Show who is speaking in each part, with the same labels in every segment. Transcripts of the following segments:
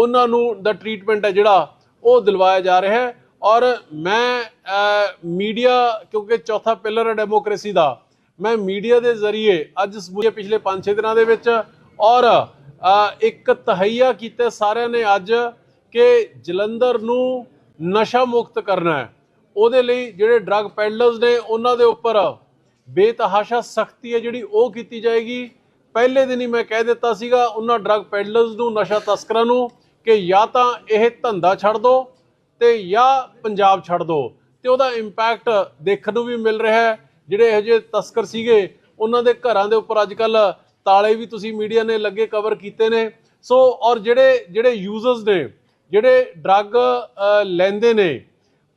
Speaker 1: ਉਹਨਾਂ ਨੂੰ ਦਾ ਟ੍ਰੀਟਮੈਂਟ ਹੈ ਜਿਹੜਾ ਉਹ ਦਿਲਵਾਇਆ ਜਾ ਰਿਹਾ ਹੈ। ਔਰ ਮੈਂ ਮੀਡੀਆ ਕਿਉਂਕਿ ਚੌਥਾ ਪਿਲਰ ਹੈ ਡੈਮੋਕ੍ਰੇਸੀ ਦਾ, ਮੈਂ ਮੀਡੀਆ ਦੇ ਜ਼ਰੀਏ ਅੱਜ ਸਮੂਹੇ ਪਿਛਲੇ 5-6 ਦਿਨਾਂ ਦੇ ਵਿੱਚ ਔਰ ਇੱਕ ਤਹਈਆ ਕੀਤਾ ਸਾਰਿਆਂ ਨੇ ਅੱਜ ਕਿ ਜਲੰਧਰ ਨੂੰ ਨਸ਼ਾ ਮੁਕਤ ਕਰਨਾ ਹੈ। ਉਹਦੇ ਲਈ ਜਿਹੜੇ ਡਰੱਗ ਪੈਡਲਰਸ ਨੇ ਉਹਨਾਂ ਦੇ ਉੱਪਰ ਬੇਤਹਾਸ਼ਾ ਸਖਤੀ ਹੈ ਜਿਹੜੀ ਉਹ ਕੀਤੀ ਜਾਏਗੀ। ਪਹਿਲੇ ਦਿਨ ਹੀ ਮੈਂ ਕਹਿ ਦਿੱਤਾ ਸੀਗਾ, ਉਹਨਾਂ ਡਰੱਗ ਪੈਡਲਰਸ ਨੂੰ, ਨਸ਼ਾ ਤਸਕਰਾਂ ਨੂੰ ਕਿ ਜਾਂ ਤਾਂ ਇਹ ਧੰਦਾ ਛੱਡ ਦਿਓ ਤੇ ਜਾਂ ਪੰਜਾਬ ਛੱਡ ਦਿਓ ਤੇ ਉਹਦਾ ਇੰਪੈਕਟ ਦੇਖਣ ਨੂੰ ਵੀ ਮਿਲ ਰਿਹਾ ਹੈ। ਜਿਹੜੇ ਇਹੋ ਜਿਹੇ ਤਸਕਰ ਸੀਗੇ, ਉਹਨਾਂ ਦੇ ਘਰਾਂ ਦੇ ਉੱਪਰ ਅੱਜ ਕੱਲ ਤਾਲੇ ਵੀ ਤੁਸੀਂ ਮੀਡੀਆ ਨੇ ਲੱਗੇ ਕਵਰ ਕੀਤੇ ਨੇ। ਸੋ ਔਰ ਜਿਹੜੇ ਜਿਹੜੇ ਯੂਜ਼ਰਸ ਨੇ, ਜਿਹੜੇ ਡਰੱਗ ਲੈਂਦੇ ਨੇ,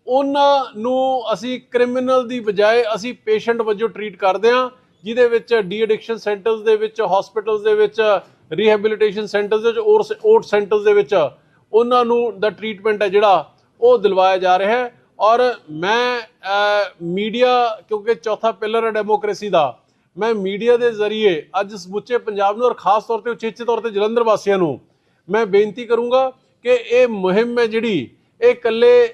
Speaker 1: ਉਹਨਾਂ ਨੂੰ ਅਸੀਂ ਕ੍ਰਿਮੀਨਲ ਦੀ ਬਜਾਏ ਅਸੀਂ ਪੇਸ਼ੈਂਟ ਵਜੋਂ ਟਰੀਟ ਕਰਦੇ ਹਾਂ। ਜਿਹਦੇ ਵਿੱਚ ਡੀ ਐਡਿਕਸ਼ਨ ਸੈਂਟਰਸ ਦੇ ਵਿੱਚ ਹਸਪੀਟਲਸ ਦੇ ਵਿੱਚ ਰੀਹੈਬਿਲਿਟੇਸ਼ਨ ਸੈਂਟਰਸ ਦੇ ਵਿੱਚ ਓਟ ਸੈਂਟਰਸ ਦੇ ਵਿੱਚ ਉਹਨਾਂ ਨੂੰ ਦਾ ਟਰੀਟਮੈਂਟ ਹੈ ਜਿਹੜਾ ਉਹ ਦਿਲਵਾਇਆ ਜਾ ਰਿਹਾ ਹੈ। ਔਰ ਮੈਂ ਮੀਡੀਆ ਕਿਉਂਕਿ ਚੌਥਾ ਪਿਲਰ ਹੈ ਡੈਮੋਕ੍ਰੇਸੀ ਦਾ, ਮੈਂ ਮੀਡੀਆ ਦੇ ਜ਼ਰੀਏ ਅੱਜ ਸਮੁੱਚੇ ਪੰਜਾਬ ਨੂੰ ਔਰ ਖਾਸ ਤੌਰ ਤੇ ਉਚੇਚੇ ਤੌਰ ਤੇ ਜਲੰਧਰ ਵਾਸੀਆਂ ਨੂੰ ਮੈਂ ਬੇਨਤੀ ਕਰੂੰਗਾ ਕਿ ਇਹ ਮੁਹਿੰਮ ਹੈ ਜਿਹੜੀ ਇਹ ਇਕੱਲੇ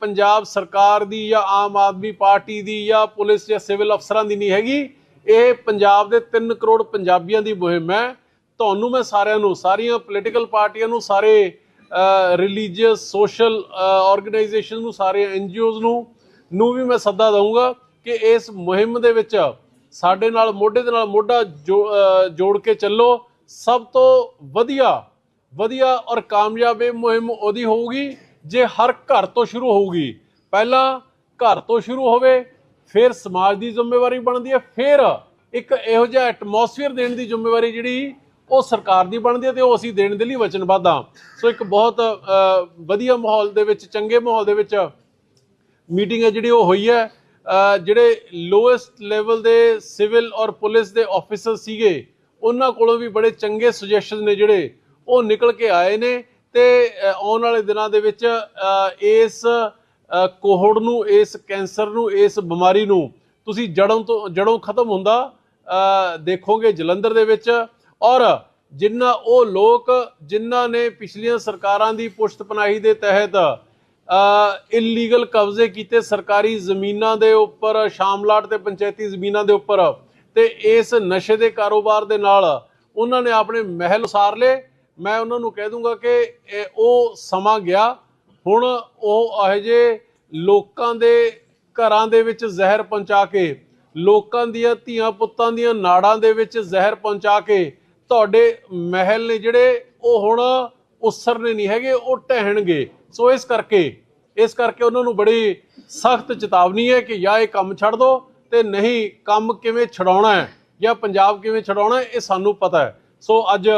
Speaker 1: ਪੰਜਾਬ ਸਰਕਾਰ ਦੀ ਜਾਂ ਆਮ ਆਦਮੀ ਪਾਰਟੀ ਦੀ ਜਾਂ ਪੁਲਿਸ ਜਾਂ ਸਿਵਲ ਅਫਸਰਾਂ ਦੀ ਨਹੀਂ ਹੈਗੀ। ਇਹ ਪੰਜਾਬ ਦੇ 3 ਕਰੋੜ ਪੰਜਾਬੀਆਂ ਦੀ ਮੁਹਿੰਮ ਹੈ। ਤੁਹਾਨੂੰ ਮੈਂ ਸਾਰਿਆਂ ਨੂੰ, ਸਾਰੀਆਂ ਪੋਲੀਟੀਕਲ ਪਾਰਟੀਆਂ ਨੂੰ, ਸਾਰੇ ਰਿਲੀਜੀਅਸ ਸੋਸ਼ਲ ਆਰਗੇਨਾਈਜੇਸ਼ਨ ਨੂੰ, ਸਾਰੇ ਐਨਜੀਓਜ਼ ਨੂੰ ਨੂੰ ਵੀ ਮੈਂ ਸੱਦਾ ਦਊਂਗਾ ਕਿ ਇਸ ਮੁਹਿੰਮ ਦੇ ਵਿੱਚ ਸਾਡੇ ਨਾਲ, ਮੋਢੇ ਦੇ ਨਾਲ ਮੋਢਾ ਜੋ- ਜੋੜ ਕੇ ਚੱਲੋ। ਸਭ ਤੋਂ ਵਧੀਆ ਵਧੀਆ ਔਰ ਕਾਮਯਾਬ ਇਹ ਮੁਹਿੰਮ ਉਹਦੀ ਹੋਊਗੀ ਜੇ ਹਰ ਘਰ ਤੋਂ ਸ਼ੁਰੂ ਹੋਊਗੀ। ਪਹਿਲਾਂ ਘਰ ਤੋਂ ਸ਼ੁਰੂ ਹੋਵੇ ਫਿਰ ਸਮਾਜ ਦੀ ਜ਼ਿੰਮੇਵਾਰੀ ਬਣਦੀ ਹੈ, ਫਿਰ ਇੱਕ ਇਹੋ ਜਿਹਾ ਐਟਮੋਸਫੀਅਰ ਦੇਣ ਦੀ ਜ਼ਿੰਮੇਵਾਰੀ ਜਿਹੜੀ ਉਹ ਸਰਕਾਰ ਦੀ ਬਣਦੀ ਹੈ ਤੇ ਉਹ ਅਸੀਂ ਦੇਣ ਦੇ ਲਈ ਵਚਨਬੱਧ ਹਾਂ। ਸੋ ਇੱਕ ਬਹੁਤ ਵਧੀਆ ਮਾਹੌਲ ਦੇ ਵਿੱਚ, ਚੰਗੇ ਮਾਹੌਲ ਦੇ ਵਿੱਚ ਮੀਟਿੰਗ ਹੈ ਜਿਹੜੀ ਉਹ ਹੋਈ ਹੈ। ਜਿਹੜੇ ਲੋਐਸਟ ਲੈਵਲ ਦੇ ਸਿਵਲ ਔਰ ਪੁਲਿਸ ਦੇ ਆਫੀਸਰ ਸੀਗੇ, ਉਹਨਾਂ ਕੋਲੋਂ ਵੀ ਬੜੇ ਚੰਗੇ ਸੁਜੈਸ਼ਨਸ ਨੇ ਜਿਹੜੇ, ਉਹ ਨਿਕਲ ਕੇ ਆਏ ਨੇ ਤੇ ਆਉਣ ਵਾਲੇ ਦਿਨਾਂ ਦੇ ਵਿੱਚ ਇਸ ਕੋਹੜ ਨੂੰ, ਇਸ ਕੈਂਸਰ ਨੂੰ, ਇਸ ਬਿਮਾਰੀ ਨੂੰ ਤੁਸੀਂ ਜੜੋਂ ਤੋਂ, ਜੜੋਂ ਖਤਮ ਹੁੰਦਾ ਦੇਖੋਗੇ ਜਲੰਧਰ ਦੇ ਵਿੱਚ ਔਰ ਜਿਨ੍ਹਾਂ ਉਹ ਲੋਕ ਜਿਨ੍ਹਾਂ ਨੇ ਪਿਛਲੀਆਂ ਸਰਕਾਰਾਂ ਦੀ ਪੁਸ਼ਤਪਨਾਹੀ ਦੇ ਤਹਿਤ ਇਲੀਗਲ ਕਬਜ਼ੇ ਕੀਤੇ ਸਰਕਾਰੀ ਜ਼ਮੀਨਾਂ ਦੇ ਉੱਪਰ, ਸ਼ਾਮਲਾਟ ਤੇ ਪੰਚਾਇਤੀ ਜ਼ਮੀਨਾਂ ਦੇ ਉੱਪਰ ਤੇ ਇਸ ਨਸ਼ੇ ਦੇ ਕਾਰੋਬਾਰ ਦੇ ਨਾਲ ਉਹਨਾਂ ਨੇ ਆਪਣੇ ਮਹਿਲ ਉਸਾਰ ਲਏ। ਮੈਂ ਉਹਨਾਂ ਨੂੰ ਕਹਿ ਦੂੰਗਾ ਕਿ ਉਹ ਸਮਾਂ ਗਿਆ ਹੁਣ ਉਹ ਇਹੋ ਜਿਹੇ ਲੋਕਾਂ ਦੇ ਘਰਾਂ ਦੇ ਵਿੱਚ ਜ਼ਹਿਰ ਪਹੁੰਚਾ ਕੇ, ਲੋਕਾਂ ਦੀਆਂ ਧੀਆਂ ਪੁੱਤਾਂ ਦੀਆਂ ਨਾੜਾਂ ਦੇ ਵਿੱਚ ਜ਼ਹਿਰ ਪਹੁੰਚਾ ਕੇ ਤੁਹਾਡੇ ਮਹਿਲ ਨੇ ਜਿਹੜੇ ਉਹ ਹੁਣ ਉਸਰਨੇ ਨਹੀਂ ਹੈਗੇ, ਉਹ ਢਹਿਣਗੇ ਸੋ ਇਸ ਕਰਕੇ ਇਸ ਕਰਕੇ ਉਹਨਾਂ ਨੂੰ ਬੜੀ ਸਖਤ ਚੇਤਾਵਨੀ ਹੈ ਕਿ ਜਾਂ ਇਹ ਕੰਮ ਛੱਡ ਦਿਓ ਤੇ ਨਹੀਂ ਕੰਮ ਕਿਵੇਂ ਛਡਾਉਣਾ ਹੈ ਜਾਂ ਪੰਜਾਬ ਕਿਵੇਂ ਛਡਾਉਣਾ ਇਹ ਸਾਨੂੰ ਪਤਾ ਹੈ। ਸੋ ਅੱਜ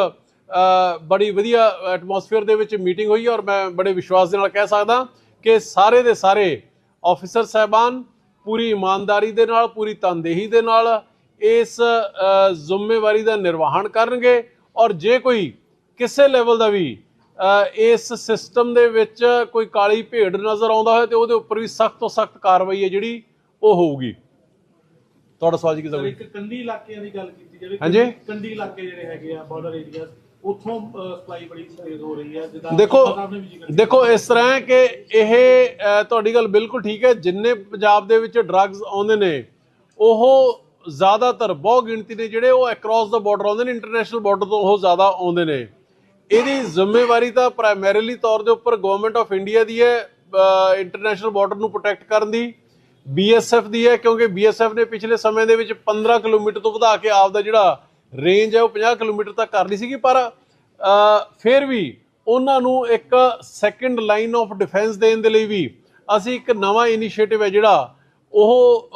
Speaker 1: ਬੜੀ ਵਧੀਆ ਐਟਮੋਸਫੇਅਰ ਦੇ ਵਿੱਚ ਮੀਟਿੰਗ ਹੋਈ ਔਰ ਮੈਂ ਬੜੇ ਵਿਸ਼ਵਾਸ ਦੇ ਨਾਲ ਕਹਿ ਸਕਦਾ ਕਿ ਸਾਰੇ ਦੇ ਸਾਰੇ ਆਫੀਸਰ ਸਹਿਬਾਨ ਪੂਰੀ ਇਮਾਨਦਾਰੀ ਦੇ ਨਾਲ ਪੂਰੀ ਤਨਦੇਹੀ ਦੇ ਨਾਲ ਇਸ ਜ਼ਿੰਮੇਵਾਰੀ ਦਾ ਨਿਰਵਾਹਨ ਕਰਨਗੇ ਔਰ ਜੇ ਕੋਈ ਕਿਸੇ ਲੈਵਲ ਦਾ ਵੀ ਇਸ ਸਿਸਟਮ ਦੇ ਵਿੱਚ ਕੋਈ ਕਾਲੀ ਭੇਡ ਨਜ਼ਰ ਆਉਂਦਾ ਹੋਵੇ ਤੇ ਉਹਦੇ ਉੱਪਰ ਵੀ ਸਖਤ ਤੋਂ ਸਖਤ ਕਾਰਵਾਈ ਹੈ ਜਿਹੜੀ ਉਹ ਹੋਊਗੀ ਤੁਹਾਡਾ ਸਵਾਲ ਜੀ ਕੀ
Speaker 2: ਇੱਕ ਕੰਢੀ ਇਲਾਕਿਆਂ ਦੀ ਗੱਲ ਕੀਤੀ ਜਾਵੇ। ਕੰਢੀ ਇਲਾਕੇ ਜਿਹੜੇ ਹੈਗੇ ਆ ਬਾਰਡਰ ਏਰੀਆਜ਼ ਉੱਥੋਂ ਸਪਲਾਈ ਬੜੀ ਤੇਜ਼ ਹੋ ਰਹੀ ਹੈ ਜਿੱਦਾਂ
Speaker 1: ਦੇਖੋ ਦੇਖੋ ਇਸ ਤਰ੍ਹਾਂ ਹੈ ਕਿ ਇਹ ਤੁਹਾਡੀ ਗੱਲ ਬਿਲਕੁਲ ਠੀਕ ਹੈ। ਜਿੰਨੇ ਪੰਜਾਬ ਦੇ ਵਿੱਚ ਡਰੱਗਸ ਆਉਂਦੇ ਨੇ ਉਹ ਜ਼ਿਆਦਾਤਰ ਬਹੁ ਗਿਣਤੀ ਨੇ ਜਿਹੜੇ ਉਹ ਅਕ੍ਰੋਸ ਦਾ ਬਾਰਡਰ ਆਉਂਦੇ ਨੇ ਇੰਟਰਨੈਸ਼ਨਲ ਬਾਰਡਰ ਤੋਂ ਉਹ ਜ਼ਿਆਦਾ ਆਉਂਦੇ ਨੇ। ਇਹਦੀ ਜ਼ਿੰਮੇਵਾਰੀ ਤਾਂ ਪ੍ਰਾਇਮਰੀਲੀ ਤੌਰ ਦੇ ਉੱਪਰ ਗਵਰਨਮੈਂਟ ਆਫ ਇੰਡੀਆ ਦੀ ਹੈ ਇੰਟਰਨੈਸ਼ਨਲ ਬਾਰਡਰ ਨੂੰ ਪ੍ਰੋਟੈਕਟ ਕਰਨ ਦੀ। ਬੀਐਸਐਫ ਦੀ ਹੈ ਕਿਉਂਕਿ ਬੀਐਸਐਫ ਨੇ ਪਿਛਲੇ ਸਮੇਂ ਦੇ ਵਿੱਚ 15 ਕਿਲੋਮੀਟਰ ਤੋਂ ਵਧਾ ਕੇ ਆਪਦਾ ਜਿਹੜਾ ਰੇਂਜ ਹੈ ਉਹ 50 ਕਿਲੋਮੀਟਰ ਤੱਕ ਕਰ ਲਈ ਸੀਗੀ, ਪਰ ਫਿਰ ਵੀ ਉਹਨਾਂ ਨੂੰ ਇੱਕ ਸੈਕੰਡ ਲਾਈਨ ਆਫ ਡਿਫੈਂਸ ਦੇਣ ਦੇ ਲਈ ਵੀ ਅਸੀਂ ਇੱਕ ਨਵਾਂ ਇਨੀਸ਼ੀਏਟਿਵ ਹੈ ਜਿਹੜਾ ਉਹ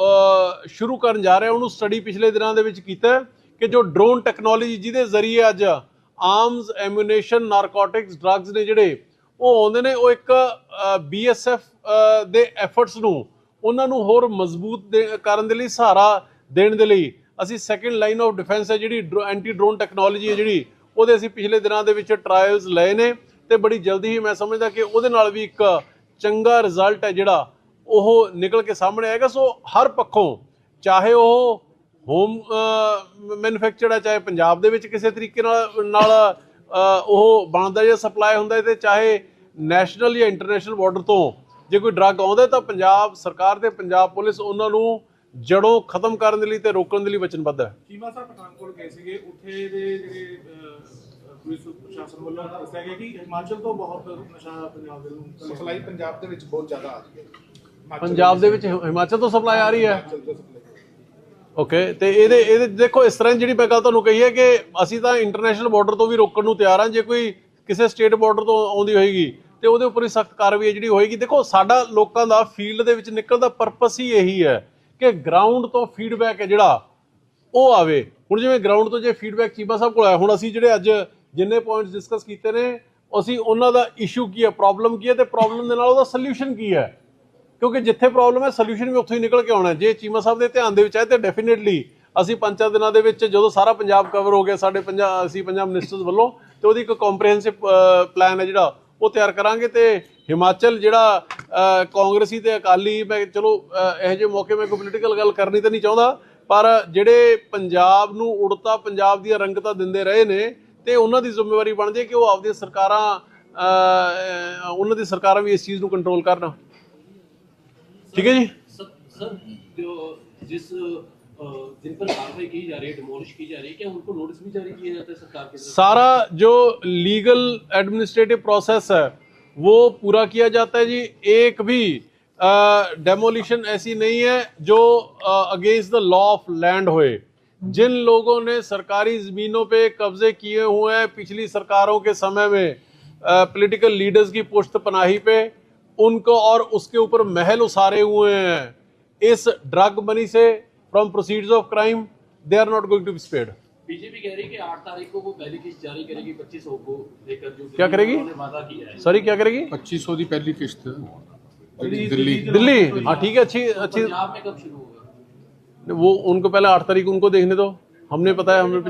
Speaker 1: ਸ਼ੁਰੂ ਕਰਨ ਜਾ ਰਹੇ ਹਾਂ। ਉਹਨੂੰ ਸਟੱਡੀ ਪਿਛਲੇ ਦਿਨਾਂ ਦੇ ਵਿੱਚ ਕੀਤਾ ਕਿ ਜੋ ਡਰੋਨ ਟੈਕਨੋਲੋਜੀ ਜਿਹਦੇ ਜ਼ਰੀਏ ਅੱਜ ਆਰਮਸ ਐਮੂਨੇਸ਼ਨ ਨਾਰਕੋਟਿਕਸ ਡਰੱਗਸ ਨੇ ਜਿਹੜੇ ਉਹ ਆਉਂਦੇ ਨੇ, ਉਹ ਇੱਕ ਬੀਐਸਐਫ ਦੇ ਐਫਰਟਸ ਨੂੰ ਉਹਨਾਂ ਨੂੰ ਹੋਰ ਮਜ਼ਬੂਤ ਦੇ- ਕਰਨ ਦੇ ਲਈ ਸਹਾਰਾ ਦੇਣ ਦੇ ਲਈ ਅਸੀਂ ਸੈਕੰਡ ਲਾਈਨ ਆਫ ਡਿਫੈਂਸ ਹੈ ਜਿਹੜੀ ਐਂਟੀ ਡਰੋਨ ਟੈਕਨੋਲੋਜੀ ਹੈ ਜਿਹੜੀ, ਉਹਦੇ ਅਸੀਂ ਪਿਛਲੇ ਦਿਨਾਂ ਦੇ ਵਿੱਚ ਟਰਾਇਲਸ ਲਏ ਨੇ ਤੇ ਬੜੀ ਜਲਦੀ ਹੀ ਮੈਂ ਸਮਝਦਾ ਕਿ ਉਹਦੇ ਨਾਲ ਵੀ ਇੱਕ ਚੰਗਾ ਰਿਜ਼ਲਟ ਹੈ ਜਿਹੜਾ, ਉਹ ਨਿਕਲ ਕੇ ਸਾਹਮਣੇ ਆਏਗਾ। ਸੋ ਹਰ ਪੱਖੋਂ, ਚਾਹੇ ਉਹ ਹੋਮ ਮੈਨੂਫੈਕਚਰਡ ਹੈ, ਚਾਹੇ ਪੰਜਾਬ ਦੇ ਵਿੱਚ ਕਿਸੇ ਤਰੀਕੇ ਨਾਲ ਨਾਲ ਉਹ ਬਣਦਾ ਜਾਂ ਸਪਲਾਈ ਹੁੰਦਾ ਹੈ ਤੇ ਚਾਹੇ ਨੈਸ਼ਨਲ ਜਾਂ ਇੰਟਰਨੈਸ਼ਨਲ ਬਾਰਡਰ ਤੋਂ ਜੇ ਕੋਈ ਡਰੱਗ ਆਉਂਦਾ ਤਾਂ ਪੰਜਾਬ ਸਰਕਾਰ ਤੇ ਪੰਜਾਬ ਪੁਲਿਸ ਉਹਨਾਂ ਨੂੰ ਜੜੋਂ ਖਤਮ ਕਰਨ ਦੇ ਲਈ ਤੇ ਰੋਕਣ ਦੇ ਲਈ ਵਚਨਬੱਧ ਹੈ।
Speaker 2: ਚੀਮਾ ਸਾਹਿਬ ਪਠਾਨਕੋਟ ਗਏ ਸੀਗੇ ਉੱਥੇ ਦੇ ਜਿਹੜੇ ਪੁਲਿਸ ਪ੍ਰਸ਼ਾਸਨ ਵੱਲੋਂ ਦੱਸਿਆ ਗਿਆ ਕਿ ਹਿਮਾਚਲ ਤੋਂ ਬਹੁਤ ਨਸ਼ਾ ਪੰਜਾਬ ਦੇ ਨੂੰ
Speaker 3: ਸਪਲਾਈ ਪੰਜਾਬ ਦੇ ਵਿੱਚ ਬਹੁਤ ਜ਼ਿਆਦਾ ਆ ਰਹੀ ਹੈ।
Speaker 1: ਪੰਜਾਬ ਦੇ ਵਿੱਚ ਹਿਮਾਚਲ ਤੋਂ ਸਪਲਾਈ ਆ ਰਹੀ ਹੈ। ਓਕੇ ਤੇ ਇਹਦੇ ਇਹਦੇ ਦੇਖੋ ਇਸ ਤਰ੍ਹਾਂ ਜਿਹੜੀ ਮੈਂ ਗੱਲ ਤੁਹਾਨੂੰ ਕਹੀ ਹੈ ਕਿ ਅਸੀਂ ਤਾਂ ਇੰਟਰਨੈਸ਼ਨਲ ਬਾਰਡਰ ਤੋਂ ਵੀ ਰੋਕਣ ਨੂੰ ਤਿਆਰ ਹਾਂ ਜੇ ਕੋਈ ਕਿਸੇ ਸਟੇਟ ਬਾਰਡਰ ਤੋਂ ਆਉਂਦੀ ਹੋਏਗੀ ਤੇ ਉਹਦੇ ਉੱਪਰ ਹੀ ਸਖਤ ਕਾਰਵਾਈ ਜਿਹੜੀ ਹੋਏਗੀ। ਦੇਖੋ ਸਾਡਾ ਲੋਕਾਂ ਦਾ ਫੀਲਡ ਦੇ ਵਿੱਚ ਨਿਕਲਣ ਦਾ ਪਰਪਸ ਹੀ ਇਹੀ ਹੈ ਕਿ ਗਰਾਊਂਡ ਤੋਂ ਫੀਡਬੈਕ ਹੈ ਜਿਹੜਾ, ਉਹ ਆਵੇ। ਹੁਣ ਜਿਵੇਂ ਗਰਾਊਂਡ ਤੋਂ ਜੇ ਫੀਡਬੈਕ ਚੀਮਾ ਸਾਹਿਬ ਕੋਲ ਆਇਆ, ਹੁਣ ਅਸੀਂ ਜਿਹੜੇ ਅੱਜ ਜਿੰਨੇ ਪੁਆਇੰਟਸ ਡਿਸਕਸ ਕੀਤੇ ਨੇ, ਅਸੀਂ ਉਹਨਾਂ ਦਾ ਇਸ਼ੂ ਕੀ ਹੈ ਪ੍ਰੋਬਲਮ ਕੀ ਹੈ ਤੇ ਪ੍ਰੋਬਲਮ ਦੇ ਨਾਲ ਉਹਦਾ ਸੋਲੂਸ਼ਨ ਕੀ ਹੈ? ਕਿਉਂਕਿ ਜਿੱਥੇ ਪ੍ਰੋਬਲਮ ਹੈ ਸੋਲੂਸ਼ਨ ਵੀ ਉੱਥੋਂ ਹੀ ਨਿਕਲ ਕੇ ਆਉਣਾ ਜੇ ਚੀਮਾ ਸਾਹਿਬ ਦੇ ਧਿਆਨ ਦੇ ਵਿੱਚ ਆਏ ਤੇ ਡੈਫੀਨੇਟਲੀ ਅਸੀਂ ਪੰਜ ਚਾਰ ਦਿਨਾਂ ਦੇ ਵਿੱਚ ਜਦੋਂ ਸਾਰਾ ਪੰਜਾਬ ਕਵਰ ਹੋ ਗਿਆ, ਸਾਡੇ ਪੰਜਾਬ ਅਸੀਂ ਪੰਜਾਬ ਮਿਨਿਸਟਰਸ ਵੱਲੋਂ, ਤੇ ਉਹਦੀ ਇੱਕ ਕੰਪਰੀਹੈਂਸਿਵ ਪਲਾਨ ਹੈ ਜਿਹੜਾ, ਉਹ ਤਿਆਰ ਕਰਾਂਗੇ ਤੇ ਹਿਮਾਚਲ ਜਿਹੜਾ ਅ, ਕਾਂਗਰਸੀ ਤੇ ਅਕਾਲੀ ਮੈਂ ਚਲੋ ਅ, ਇਹੋ ਜਿਹੇ ਮੌਕੇ ਮੈਂ ਕੋਈ ਪੋਲੀਟੀਕਲ ਗੱਲ ਕਰਨੀ ਤਾਂ ਨਹੀਂ ਚਾਹੁੰਦਾ ਪਰ ਜਿਹੜੇ ਪੰਜਾਬ ਨੂੰ ਉੜਤਾ ਪੰਜਾਬ ਦੀਆਂ ਰੰਗਤਾਂ ਦਿੰਦੇ ਰਹੇ ਨੇ ਤੇ ਉਹਨਾਂ ਦੀ ਜ਼ਿੰਮੇਵਾਰੀ ਬਣਦੀ ਹੈ ਕਿ ਉਹ ਆਪਦੀਆਂ ਸਰਕਾਰਾਂ ਅ, ਅ, ਉਹਨਾਂ ਦੀ ਸਰਕਾਰਾਂ ਵੀ ਇਸ ਚੀਜ਼ ਨੂੰ ਕੰਟਰੋਲ ਕਰਨ ठीक है जी
Speaker 4: सर सर जो जिस अ, जिन पर कार्रवाई की जा रही है डिमोलिश की जा रही है क्या उनको नोटिस भी जारी किया जाता है सरकार की तरफ से?
Speaker 1: सारा जो लीगल एडमिनिस्ट्रेटिव प्रोसेस है वो पूरा किया जाता है जी। एक भी डेमोलिशन ऐसी नहीं है जो against the law of land होए। जिन लोगों ने सरकारी जमीनों पे कब्जे किए हुए हैं पिछली सरकारों के समय में पॉलिटिकल लीडर्स की पुश्त पनाही पे, उनको और उसके ऊपर महल उसारे हुए हैं। इस ड्रग मनी से from proceeds of crime they are not going to be spared
Speaker 4: BJP कह रही है कि आठ तारीख को वो पहली किस्त जारी करेगी पच्चीस सौ को लेकर जो
Speaker 1: क्या करेगी? सॉरी क्या करेगी?
Speaker 5: पच्चीस सौ की पहली
Speaker 2: किस्त।
Speaker 5: दिल्ली
Speaker 1: दिल्ली हाँ ठीक है अच्छी अच्छी
Speaker 4: कब शुरू होगा?
Speaker 1: वो उनको पहले आठ तारीख उनको देखने दो। हमने पता है हमने